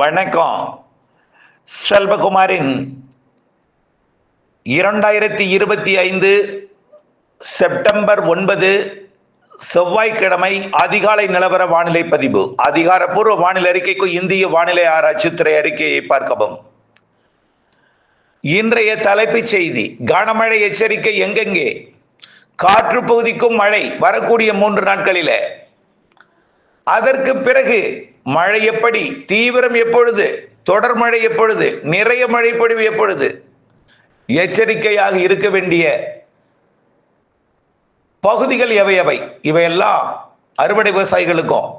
வணக்கம். செல்வகுமாரின் இரண்டாயிரத்தி இருபத்தி ஐந்து செப்டம்பர் ஒன்பது செவ்வாய்க்கிழமை அதிகாலை நிலவர வானிலை பதிவு. அதிகாரப்பூர்வ வானிலை அறிக்கைக்கு இந்திய வானிலை ஆராய்ச்சித்துறை அறிக்கையை பார்க்கவும். இன்றைய தலைப்புச் செய்தி கனமழை எச்சரிக்கை எங்கெங்கே? காற்று பகுதிக்கும் மழை வரக்கூடிய மூன்று நாட்களில. அதற்கு பிறகு மழை எப்படி? தீவிரம் எப்பொழுது? தொடர் மழை எப்பொழுது? நிறைய மழை பொழிவு எப்பொழுது? எச்சரிக்கையாக இருக்க வேண்டிய பகுதிகள் எவை எவை இவையெல்லாம் அறுவடை விவசாயிகளுக்கும்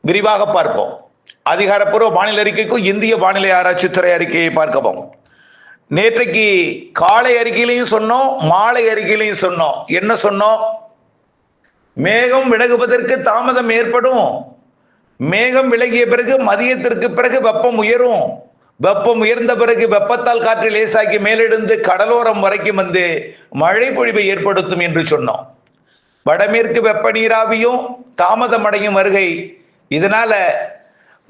விரிவாக பார்ப்போம். அதிகாரப்பூர்வ வானிலை அறிக்கைக்கும் இந்திய வானிலை ஆராய்ச்சித்துறை அறிக்கையை பார்க்கவும். நேற்றைக்கு காலை அறிக்கையிலையும் சொன்னோம் மாலை அறிக்கையிலையும் சொன்னோம். என்ன சொன்னோம்? மேகம் விலகுவதற்கு தாமதம் ஏற்படும். மேகம் விலகிய பிறகு மதியத்திற்கு பிறகு வெப்பம் உயரும். வெப்பம் உயர்ந்த பிறகு வெப்பத்தால் காற்று லேசாக்கி மேலெழுந்து கடலோரம் வரைக்கும் வந்து மழை பொழிவை ஏற்படுத்தும் என்று சொன்னோம். வடமேற்கு வெப்ப நீராவியும் தாமதமடையும் வருகை. இதனால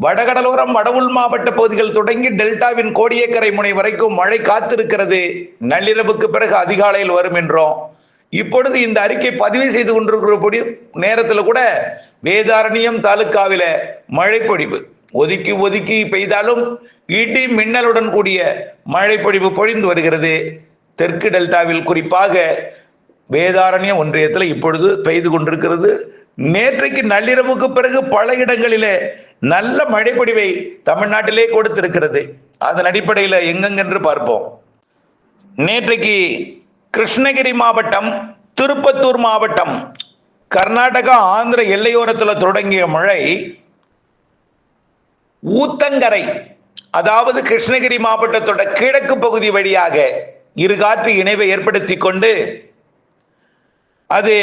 வடகடலோரம் வடவுள் மாவட்ட பகுதிகள் தொடங்கி டெல்டாவின் கோடியக்கரை முனை வரைக்கும் மழை காத்திருக்கிறது. நள்ளிரவுக்கு பிறகு அதிகாலையில் வரும் என்றோம். இப்பொழுது இந்த அறிக்கை பதிவு செய்து கொண்டிருக்கிறபடி நேரத்தில் கூட வேதாரண்யம் தாலுக்காவில மழைப்பொழிவு. ஒதுக்கி ஒதுக்கி பெய்தாலும் இடி மின்னலுடன் கூடிய மழைப்பொழிவு பொழிந்து வருகிறது. தெற்கு டெல்டாவில் குறிப்பாக வேதாரண்யம் ஒன்றியத்தில் இப்பொழுது பெய்து கொண்டிருக்கிறது. நேற்றைக்கு நள்ளிரவுக்கு பிறகு பல இடங்களிலே நல்ல மழைப்பொழிவை தமிழ்நாட்டிலே கொடுத்திருக்கிறது. அதன் அடிப்படையில் எங்கெங்கென்று பார்ப்போம். நேற்றைக்கு கிருஷ்ணகிரி மாவட்டம் திருப்பத்தூர் மாவட்டம். கர்நாடகா ஆந்திர எல்லையோரத்தில் தொடங்கிய மழை ஊத்தங்கரை அதாவது கிருஷ்ணகிரி மாவட்டத்தோட கிழக்கு பகுதி வழியாக இரு காற்று இணைவை ஏற்படுத்தி கொண்டு அது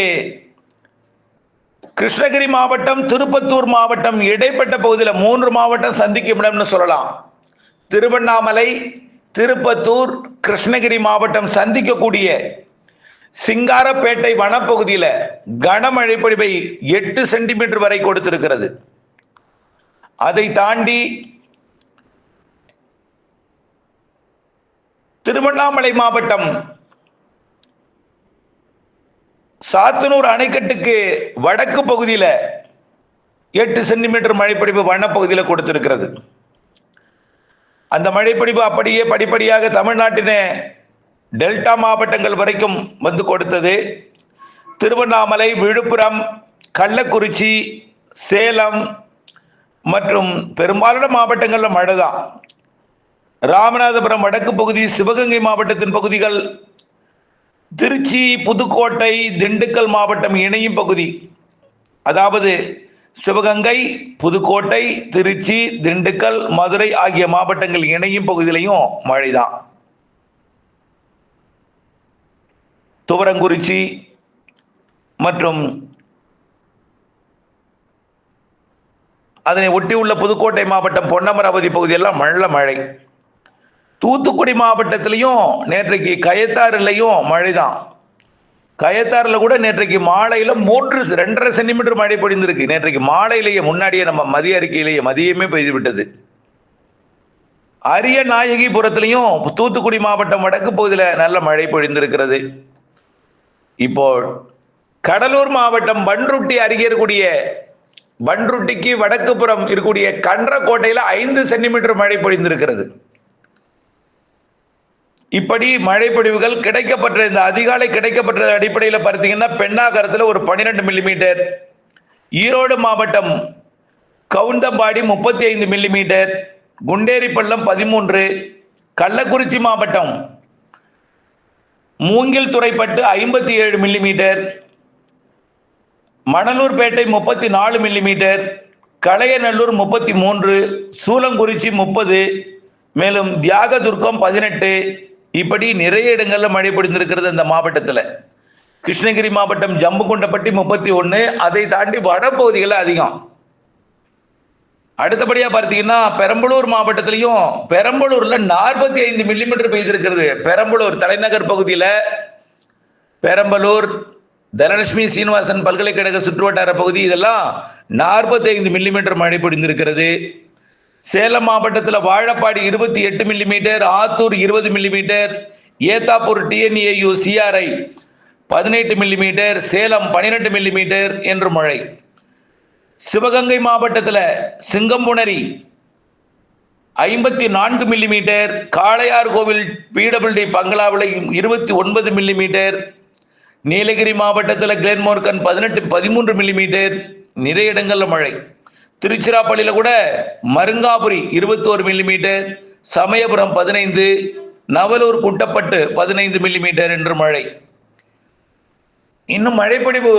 கிருஷ்ணகிரி மாவட்டம் திருப்பத்தூர் மாவட்டம் இடைப்பட்ட பகுதியில் மூன்று மாவட்டம் சந்திக்கும் இடம்னு சொல்லலாம். திருவண்ணாமலை திருப்பத்தூர் கிருஷ்ணகிரி மாவட்டம் சந்திக்கக்கூடிய சிங்காரப்பேட்டை வனப்பகுதியில் கனமழை பொழிவை எட்டு சென்டிமீட்டர் வரை கொடுத்திருக்கிறது. அதை தாண்டி திருவண்ணாமலை மாவட்டம் சாத்தனூர் அணைக்கட்டுக்கு வடக்கு பகுதியில் எட்டு சென்டிமீட்டர் மழைப்பொழிவு வனப்பகுதியில் கொடுத்திருக்கிறது. அந்த மழைப்பிடிப்பு அப்படியே படிப்படியாக தமிழ்நாட்டினே டெல்டா மாவட்டங்கள் வரைக்கும் வந்து கொடுத்தது. திருவண்ணாமலை விழுப்புரம் கள்ளக்குறிச்சி சேலம் மற்றும் பெரும்பாலான மாவட்டங்களில் மழை தான் ராமநாதபுரம் வடக்கு பகுதி சிவகங்கை மாவட்டத்தின் பகுதிகள் திருச்சி புதுக்கோட்டை திண்டுக்கல் மாவட்டம் இணையும் பகுதி. அதாவது சிவகங்கை புதுக்கோட்டை திருச்சி திண்டுக்கல் மதுரை ஆகிய மாவட்டங்கள் இணையும் பகுதியிலையும் மழைதான். துவரங்குறிச்சி மற்றும் அதனை ஒட்டியுள்ள புதுக்கோட்டை மாவட்டம் பொன்னமராவதி பகுதியெல்லாம் நல்ல மழை. தூத்துக்குடி மாவட்டத்திலையும் நேற்றைக்கு கயத்தாறுலையும் மழை தான் கயத்தாறுல கூட நேற்றைக்கு மாலையில மூன்று ரெண்டரை சென்டிமீட்டர் மழை பொழிந்திருக்கு. நேற்றைக்கு மாலையிலேயே முன்னாடியே நம்ம மதிய அறிக்கையிலேயே மதியமே பெய்து விட்டது. அரிய நாயகிபுரத்திலையும் தூத்துக்குடி மாவட்டம் வடக்கு பகுதியில் நல்ல மழை பொழிந்திருக்கிறது. இப்போ கடலூர் மாவட்டம் பன்ருட்டி அருகே இருக்கக்கூடிய பன்ருட்டிக்கு வடக்குப்புறம் இருக்கக்கூடிய கன்றக்கோட்டையில ஐந்து சென்டிமீட்டர் மழை பொழிந்திருக்கிறது. இப்படி மழைப்பொழிவுகள் கிடைக்கப்பட்ட இந்த அதிகாலை கிடைக்கப்பட்ட அடிப்படையில் பார்த்தீங்கன்னா பெண்ணாகரத்தில் ஒரு பன்னிரெண்டு மில்லிமீட்டர் ஈரோடு மாவட்டம் கவுந்தம்பாடி முப்பத்தி ஐந்து மில்லிமீட்டர் குண்டேரிப்பள்ளம் பதிமூன்று கள்ளக்குறிச்சி மாவட்டம் மூங்கில் துறைப்பட்டு ஐம்பத்தி ஏழு மில்லிமீட்டர் மணலூர்பேட்டை முப்பத்தி நாலு மில்லிமீட்டர் கலையநல்லூர் முப்பத்தி மூன்று சூலங்குறிச்சி முப்பது மேலும் தியாகதுர்க்கம் பதினெட்டு இப்படி நிறைய இடங்களில் மழை பொழிந்திருக்கிறது அந்த மாவட்டத்தில். கிருஷ்ணகிரி மாவட்டம் ஜம்புகுண்டப்பட்டி முப்பத்தி ஒன்று அதை தாண்டி வடபகுதிகளில் அதிகம். அடுத்தபடியாக பார்த்தீங்கன்னா பெரம்பலூர் மாவட்டத்திலையும் பெரம்பலூரில் நாற்பத்தி ஐந்து மில்லிமீட்டர் பெய்திருக்கிறது. பெரம்பலூர் தலைநகர் பகுதியில் பெரம்பலூர் தனலட்சுமி சீனிவாசன் பல்கலைக்கழக சுற்றுவட்டார பகுதி இதெல்லாம் நாற்பத்தி ஐந்து மில்லிமீட்டர் மழை பொழிந்திருக்கிறது. சேலம் மாவட்டத்தில் வாழப்பாடி இருபத்தி எட்டு மில்லிமீட்டர் ஆத்தூர் இருபது மில்லிமீட்டர் ஏத்தாப்பூர் டிஎன்ஏயு சிஆர்ஐ பதினெட்டு மில்லிமீட்டர் சேலம் பனிரெண்டு மில்லிமீட்டர் என்று மழை. சிவகங்கை மாவட்டத்தில் சிங்கம்புணரி ஐம்பத்தி நான்கு மில்லிமீட்டர் காளையார் கோவில் பிடபிள்யூடி பங்களாவில் இருபத்தி ஒன்பது மில்லிமீட்டர் நீலகிரி மாவட்டத்தில் கிளென்மோர்கன் பதினெட்டு பதிமூன்று மில்லிமீட்டர் நிறைய இடங்களில் மழை. திருச்சிராப்பள்ளியில் கூட மருங்காபுரி இருபத்தோரு மில்லிமீட்டர் சமயபுரம் பதினைந்து நவலூர் குட்டப்பட்டு பதினைந்து மில்லிமீட்டர் என்று மழை. இன்னும் மழைப்பொழிவு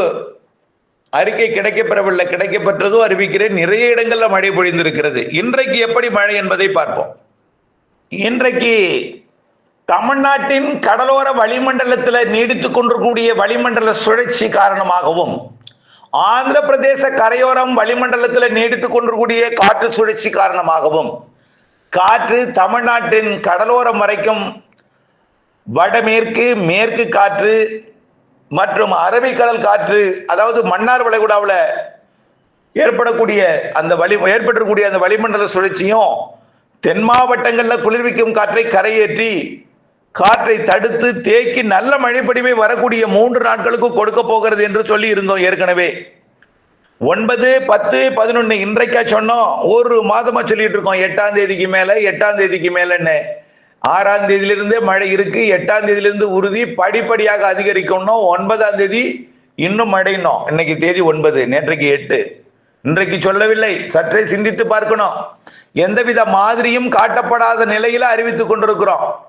அறிக்கை கிடைக்கப்பெறவில்லை கிடைக்கப்பெற்றதோ அறிவிக்கிறேன். நிறைய இடங்களில் மழை பொழிந்திருக்கிறது. இன்றைக்கு எப்படி மழை என்பதை பார்ப்போம். இன்றைக்கு தமிழ்நாட்டின் கடலோர வளிமண்டலத்தில் நீடித்துக் கொண்டிருக்கக்கூடிய வளிமண்டல சுழற்சி காரணமாகவும் ஆந்திர பிரதேச கரையோரம் வளிமண்டலத்தில் நீடித்துக் கொண்டிருக்கூடிய காற்று சுழற்சி காரணமாகவும் காற்று தமிழ்நாட்டின் கடலோரம் வரைக்கும் வடமேற்கு மேற்கு காற்று மற்றும் அரபிக்கடல் காற்று அதாவது மன்னார் வளைகுடாவில் ஏற்படக்கூடிய அந்த வளி ஏற்பட்டிருக்கூடிய அந்த வளிமண்டல சுழற்சியும் தென் மாவட்டங்களில் குளிர்விக்கும் காற்றை கரையேற்றி காற்றை தடுத்து தேக்கி நல்ல மழைப்படிமை வரக்கூடிய மூன்று நாட்களுக்கு கொடுக்க போகிறது என்று சொல்லி இருந்தோம் ஏற்கனவே. ஒன்பது பத்து பதினொன்று இன்றைக்கா சொன்னோம். ஒரு மாதமா சொல்லிட்டு இருக்கோம் எட்டாம் தேதிக்கு மேல எட்டாம் தேதிக்கு மேலன்னு. ஆறாம் தேதியிலிருந்தே மழை இருக்கு. எட்டாம் தேதியிலிருந்து உறுதி படிப்படியாக அதிகரிக்கணும். ஒன்பதாம் தேதி இன்னும் மழைனோம் இன்னைக்கு தேதி ஒன்பது நேற்றைக்கு எட்டு. இன்றைக்கு சொல்லவில்லை. சற்றே சிந்தித்து பார்க்கணும். எந்தவித மாதிரியும் காட்டப்படாத நிலையில அறிவித்துக் கொண்டிருக்கிறோம்.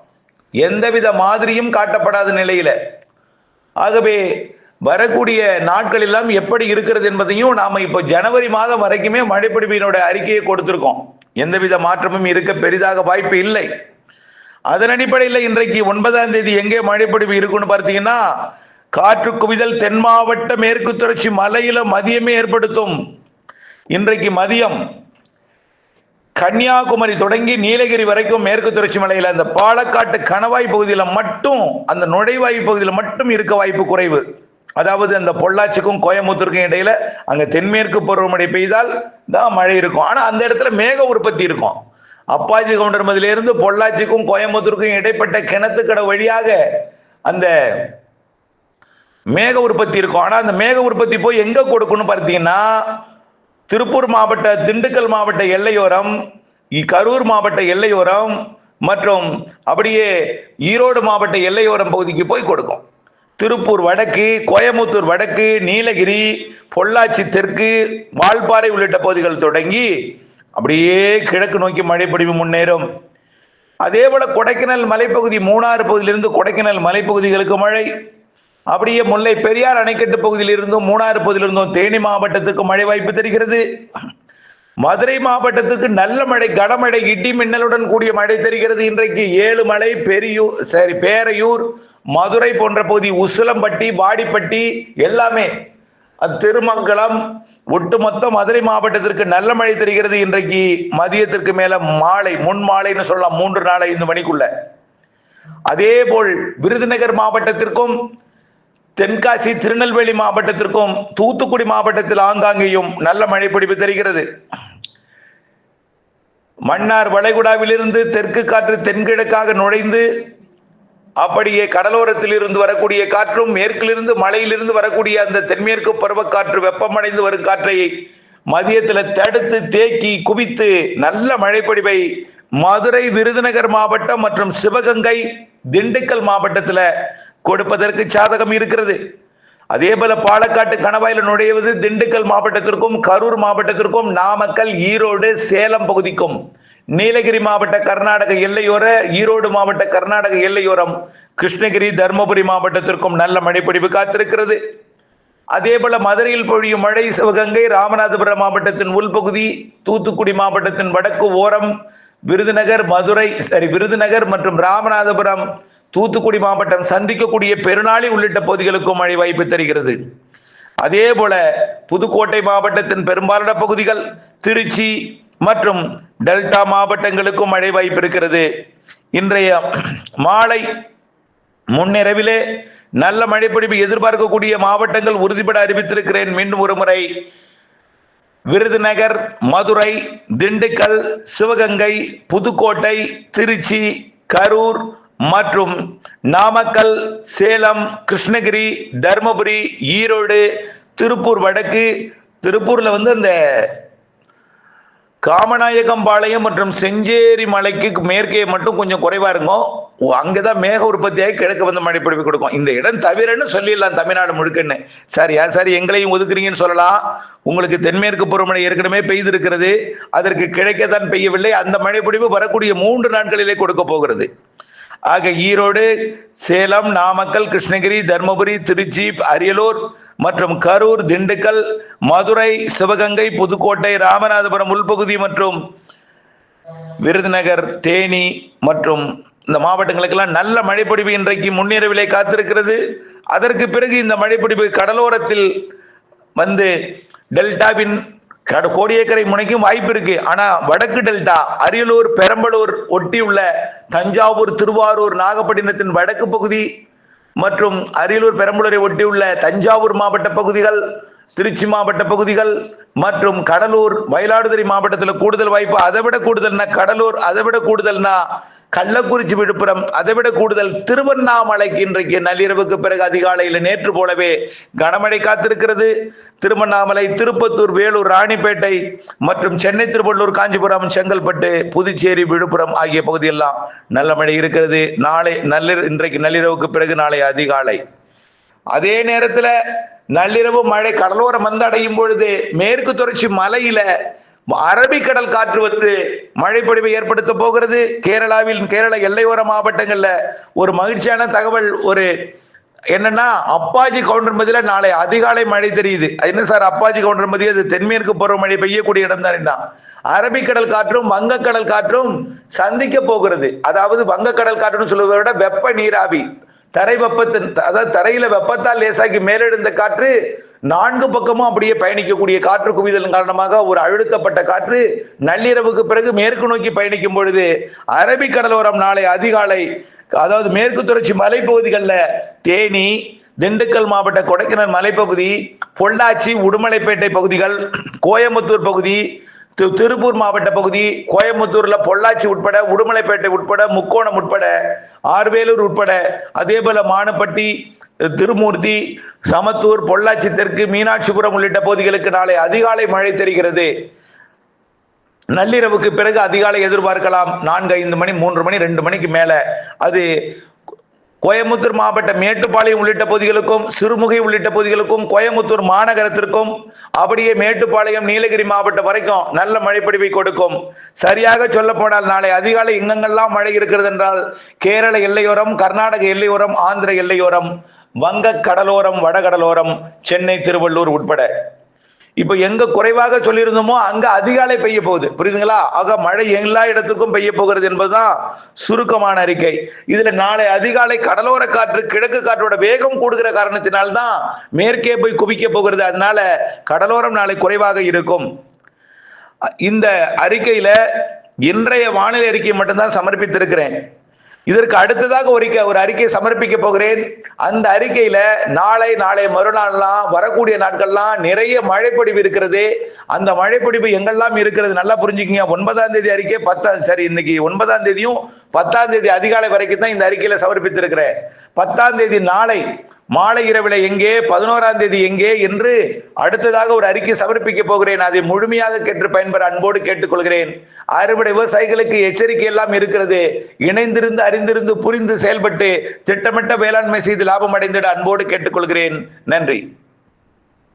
எந்தவித மாதிரியும் காட்டப்படாத நிலையில. ஆகவே வரக்கூடிய நாட்கள் எல்லாம் எப்படி இருக்கிறது என்பதையும் நாம இப்போ ஜனவரி மாதம் வரைக்குமே மழைப்பிடிப்பினுடைய அறிக்கையை கொடுத்திருக்கோம். எந்தவித மாற்றமும் இருக்க பெரிதாக வாய்ப்பு இல்லை. அதன் அடிப்படையில் இன்றைக்கு ஒன்பதாம் தேதி எங்கே மழைப்பிடிப்பு இருக்குன்னு பார்த்தீங்கன்னா காற்று குவிதல் தென் மாவட்ட மேற்கு தொடர்ச்சி மலையில மதியமே ஏற்படுத்தும். இன்றைக்கு மதியம் கன்னியாகுமரி தொடங்கி நீலகிரி வரைக்கும் மேற்கு தொடர்ச்சி மலையில் அந்த பாலக்காட்டு கணவாய் பகுதியில் மட்டும் அந்த நுழைவாய் பகுதியில் மட்டும் இருக்க வாய்ப்பு குறைவு. அதாவது அந்த பொள்ளாச்சிக்கும் கோயம்புத்தூருக்கும் இடையில அங்க தென்மேற்கு பருவமழை பெய்தால் தான் மழை இருக்கும். ஆனா அந்த இடத்துல மேக உற்பத்தி இருக்கும். அப்பாஜி கவுண்டர் இருந்து பொள்ளாச்சிக்கும் கோயம்புத்தூருக்கும் இடைப்பட்ட கிணத்துக்கடை வழியாக அந்த மேக உற்பத்தி இருக்கும். ஆனா அந்த மேக உற்பத்தி போய் எங்க கொடுக்கணும் பார்த்தீங்கன்னா திருப்பூர் மாவட்ட திண்டுக்கல் மாவட்ட எல்லையோரம் கரூர் மாவட்ட எல்லையோரம் மற்றும் அப்படியே ஈரோடு மாவட்ட எல்லையோரம் பகுதிக்கு போய் கொடுக்கும். திருப்பூர் வடக்கு கோயம்புத்தூர் வடக்கு நீலகிரி பொள்ளாச்சி தெற்கு வால்பாறை உள்ளிட்ட பகுதிகள் தொடங்கி அப்படியே கிழக்கு நோக்கி மழைப்பொடிவு முன்னேறும். அதே போல கொடைக்கானல் மலைப்பகுதி மூணாறு பகுதியிலிருந்து கொடைக்கானல் மலைப்பகுதிகளுக்கு மழை. அப்படியே முல்லை பெரியார் அணைக்கட்டு பகுதியிலிருந்தும் மூணாறு பகுதியிலிருந்தும் தேனி மாவட்டத்துக்கு மழை வாய்ப்பு தெரிகிறது. மதுரை மாவட்டத்துக்கு நல்ல மழை கனமழை இடி மின்னலுடன் கூடிய மழை தெரிகிறது. இன்றைக்கு ஏழு மலை பெரியூர் சரி பேரையூர் மதுரை போன்ற பகுதி உசிலம்பட்டி வாடிப்பட்டி எல்லாமே. திருமங்கலம் ஒட்டுமொத்த மதுரை மாவட்டத்திற்கு நல்ல மழை தெரிகிறது. இன்றைக்கு மதியத்திற்கு மேல மாலை முன் மாலைன்னு சொல்லலாம் மூன்று நாள் ஐந்து மணிக்குள்ள. அதே போல் விருதுநகர் மாவட்டத்திற்கும் தென்காசி திருநெல்வேலி மாவட்டத்திற்கும் தூத்துக்குடி மாவட்டத்தில் ஆங்காங்கேயும் நல்ல மழை பிடிப்பு தெரிகிறது. மன்னார் வளைகுடாவிலிருந்து தெற்கு காற்று தென்கிழக்காக நுழைந்து அப்படியே கடலோரத்தில் இருந்து வரக்கூடிய காற்றும் மேற்கிலிருந்து மலையிலிருந்து வரக்கூடிய அந்த தென்மேற்கு பருவக்காற்று வெப்பமடைந்து வரும் காற்றை மதியத்தில் தடுத்து தேக்கி குவித்து நல்ல மழைப்பொடிவை மதுரை விருதுநகர் மாவட்டம் மற்றும் சிவகங்கை திண்டுக்கல் மாவட்டத்தில் கொடுப்பதற்கு சாதகம் இருக்கிறது. அதே போல பாலக்காட்டு கணவாயில நுழைவது திண்டுக்கல் மாவட்டத்திற்கும் கரூர் மாவட்டத்திற்கும் நாமக்கல் ஈரோடு சேலம் பகுதிக்கும். நீலகிரி மாவட்ட கர்நாடக எல்லையோர ஈரோடு மாவட்ட கர்நாடக எல்லையோரம் கிருஷ்ணகிரி தருமபுரி மாவட்டத்திற்கும் நல்ல மழைப்பொழிவு காத்திருக்கிறது. அதே போல மதுரையில் பொழியும் மழை சிவகங்கை ராமநாதபுரம் மாவட்டத்தின் உள்பகுதி தூத்துக்குடி மாவட்டத்தின் வடக்கு ஓரம் விருதுநகர் மதுரை சரி விருதுநகர் மற்றும் ராமநாதபுரம் தூத்துக்குடி மாவட்டம் சந்திக்கக்கூடிய பெருநாளி உள்ளிட்ட பகுதிகளுக்கும் மழை வாய்ப்பு தருகிறது. அதே போல புதுக்கோட்டை மாவட்டத்தின் பெரும்பாலான பகுதிகள் திருச்சி மற்றும் டெல்டா மாவட்டங்களுக்கும் மழை வாய்ப்பு இருக்கிறது. இன்றைய மாலை முன்னிரவிலே நல்ல மழைப்பொழிவு எதிர்பார்க்கக்கூடிய மாவட்டங்கள் உறுதிபட அறிவித்திருக்கிறேன். மீண்டும் ஒரு முறை விருதுநகர் மதுரை திண்டுக்கல் சிவகங்கை புதுக்கோட்டை திருச்சி கரூர் மற்றும் நாமக்கல் சேலம் கிருஷ்ணகிரி தருமபுரி ஈரோடு திருப்பூர் வடக்கு திருப்பூர்ல வந்து அந்த காமநாயக்கம்பாளையம் மற்றும் செஞ்சேரி மலைக்கு மேற்கே மட்டும் கொஞ்சம் குறைவா இருக்கும். அங்கே அங்கதான் மேக உற்பத்தியாகி கிழக்கு வந்து மழை பிடிப்பு கொடுக்கும். இந்த இடம் தவிரன்னு சொல்லிடலாம் தமிழ்நாடு முழுக்கன்னு. சார் சரி சார் எங்களையும் ஒதுக்குறீங்கன்னு சொல்லலாம். உங்களுக்கு தென்மேற்கு பருவமழை ஏற்கனவே பெய்திருக்கிறது. அதற்கு கிழக்கே தான் பெய்யவில்லை. அந்த மழை வரக்கூடிய மூன்று நாட்களிலே கொடுக்க போகிறது. ஆக ஈரோடு சேலம் நாமக்கல் கிருஷ்ணகிரி தர்மபுரி திருச்சி அரியலூர் மற்றும் கரூர் திண்டுக்கல் மதுரை சிவகங்கை புதுக்கோட்டை ராமநாதபுரம் உள்பகுதி மற்றும் விருதுநகர் தேனி மற்றும் இந்த மாவட்டங்களுக்கெல்லாம் நல்ல மழைப்பொடிவு இன்றைக்கு முன்னிரவிலே காத்திருக்கிறது. அதற்கு பிறகு இந்த மழைப்பொடிவு கடலோரத்தில் வந்து டெல்டாவின் கோடியக்கரை முனைக்கும் வாய்ப்பு இருக்கு. ஆனா வடக்கு டெல்டா அரியலூர் பெரம்பலூர் ஒட்டியுள்ள தஞ்சாவூர் திருவாரூர் நாகப்பட்டினத்தின் வடக்கு பகுதி மற்றும் அரியலூர் பெரம்பலூரை ஒட்டியுள்ள தஞ்சாவூர் மாவட்ட பகுதிகள் திருச்சி மாவட்ட பகுதிகள் மற்றும் கடலூர் மயிலாடுதுறை மாவட்டத்தில் கூடுதல் வாய்ப்பு. அதை விட கூடுதல்னா கடலூர் அதை விட கூடுதல்னா கள்ளக்குறிச்சி விழுப்புரம் அதை விட கூடுதல் திருவண்ணாமலைக்கு இன்றைக்கு நள்ளிரவுக்கு பிறகு அதிகாலையில் நேற்று போலவே கனமழை காத்திருக்கிறது. திருவண்ணாமலை திருப்பத்தூர் வேலூர் ராணிப்பேட்டை மற்றும் சென்னை திருவள்ளூர் காஞ்சிபுரம் செங்கல்பட்டு புதுச்சேரி விழுப்புரம் ஆகிய பகுதியெல்லாம் நல்ல மழை இருக்கிறது. நாளை நள்ளிர இன்றைக்கு நள்ளிரவுக்கு பிறகு நாளை அதிகாலை. அதே நேரத்தில் நள்ளிரவு மழை கடலோரம் வந்து அடையும் பொழுது மேற்கு தொடர்ச்சி மலையில அரபிக்கடல் காற்று வந்து மழைப்பொழிவை ஏற்படுத்த போகிறது. கேரளாவில் கேரள எல்லையோர மாவட்டங்கள்ல ஒரு மகிழ்ச்சியான தகவல் ஒரு என்னன்னா அப்பாஜி கவுண்டர் மதியில நாளை அதிகாலை மழை தெரியுது. என்ன சார் அப்பாஜி கவுண்டர் மதிய அது தென்மேற்கு பருவமழை பெய்யக்கூடிய இடம் தான் அரபிக்கடல் காற்றும் வங்கக்கடல் காற்றும் சந்திக்க போகிறது. அதாவது வங்கக்கடல் காற்றுன்னு சொல்வதை விட வெப்ப நீராவி தரை வெப்பத்தின் அதாவது தரையில வெப்பத்தால் லேசாக்கி மேலெழுந்த காற்று நான்கு பக்கமும் அப்படியே பயணிக்கக்கூடிய காற்று குவிதலின் காரணமாக ஒரு அழுத்தப்பட்ட காற்று நள்ளிரவுக்கு பிறகு மேற்கு நோக்கி பயணிக்கும் பொழுது அரபிக்கடலோரம் நாளை அதிகாலை அதாவது மேற்கு தொடர்ச்சி மலைப்பகுதிகளில் தேனி திண்டுக்கல் மாவட்ட கொடைக்கானல் மலைப்பகுதி பொள்ளாச்சி உடுமலைப்பேட்டை பகுதிகள் கோயம்புத்தூர் பகுதி திருப்பூர் மாவட்ட பகுதி கோயம்புத்தூர்ல பொள்ளாச்சி உட்பட உடுமலைப்பேட்டை உட்பட முக்கோணம் உட்பட ஆர்வேலூர் உட்பட அதே போல மானப்பட்டி திருமூர்த்தி சமத்தூர் பொள்ளாச்சி தெற்கு மீனாட்சிபுரம் உள்ளிட்ட பகுதிகளுக்கு நாளை அதிகாலை மழை தெரிகிறது. நள்ளிரவுக்கு பிறகு அதிகாலை எதிர்பார்க்கலாம். நான்கு ஐந்து மணி மூன்று மணி ரெண்டு மணிக்கு மேல. அது கோயம்புத்தூர் மாவட்ட மேட்டுப்பாளையம் உள்ளிட்ட பகுதிகளுக்கும் சிறுமுகை உள்ளிட்ட பகுதிகளுக்கும் கோயம்புத்தூர் மாநகரத்திற்கும் அப்படியே மேட்டுப்பாளையம் நீலகிரி மாவட்டம் வரைக்கும் நல்ல மழைப்படிவை கொடுக்கும். சரியாக சொல்ல போனால் நாளை அதிகாலை எங்கெங்கெல்லாம் மழை இருக்கிறது என்றால் கேரள எல்லையோரம் கர்நாடக எல்லையோரம் ஆந்திர எல்லையோரம் வங்க கடலோரம் வடகடலோரம் சென்னை திருவள்ளூர் உட்பட. இப்போ எங்க குறைவாக சொல்லியிருந்தோமோ அங்க அதிகாலை பெய்ய போகுது. புரியுதுங்களா? ஆக மழை எல்லா இடத்துக்கும் பெய்ய போகிறது என்பதுதான் சுருக்கமான அறிக்கை. இதுல நாளை அதிகாலை கடலோர காற்று கிழக்கு காற்றோட வேகம் கூடுகிற காரணத்தினால்தான் மேற்கே போய் குவிக்க போகிறது. அதனால கடலோரம் நாளை குறைவாக இருக்கும். இந்த அறிக்கையில இன்றைய வானிலை அறிக்கை மட்டும்தான் சமர்ப்பித்திருக்கிறேன். இதற்கு அடுத்ததாக ஒரு ஒரு அறிக்கை சமர்ப்பிக்க போகிறேன். அந்த அறிக்கையில நாளை நாளை மறுநாள்லாம் வரக்கூடிய நாட்கள்லாம் நிறைய மழைப்பொடிவு இருக்கிறது. அந்த மழைப்பொடிவு எங்கெல்லாம் இருக்கிறது நல்லா புரிஞ்சுக்கிங்க. ஒன்பதாம் தேதி அறிக்கை பத்தாம் சரி இன்னைக்கு ஒன்பதாம் தேதியும் பத்தாம் தேதி அதிகாலை வரைக்கும் தான் இந்த அறிக்கையில சமர்ப்பித்திருக்கிறேன். பத்தாம் தேதி நாளை மாலை இரவில எங்கே பதினோராம் தேதி எங்கே என்று அடுத்ததாக ஒரு அறிக்கை சமர்ப்பிக்க போகிறேன். அதை முழுமையாக கேட்டு பயன்பெற அன்போடு கேட்டுக்கொள்கிறேன். அறுவடை விவசாயிகளுக்கு எச்சரிக்கை எல்லாம் இருக்கிறது. இணைந்திருந்து அறிந்திருந்து புரிந்து செயல்பட்டு திட்டமிட்ட வேளாண்மை செய்து லாபம் அடைந்திட அன்போடு கேட்டுக்கொள்கிறேன். நன்றி.